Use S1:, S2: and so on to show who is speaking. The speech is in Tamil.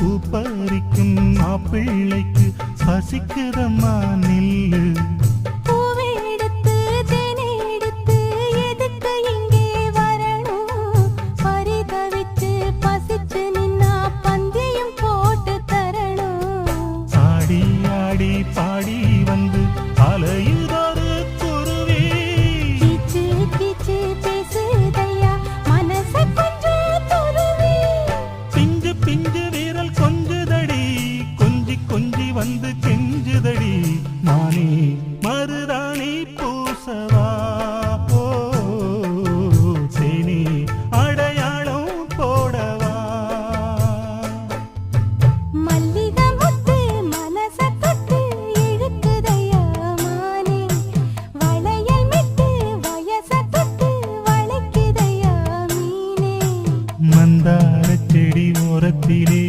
S1: பூப்பறிக்கும் மாப்பிள்ளைக்கு பசிக்குதம்மா நில்லு. வந்து கெஞ்சுதடி. நானே மருதாணி பூசவா. ஓ சேனி அடையாளம் போடவா.
S2: மல்லிகை முத்து மனச தொட்டு இழுக்குதையாமானே வளையல் மிட்டு வயச
S1: மந்தார செடி ஓரத்திலே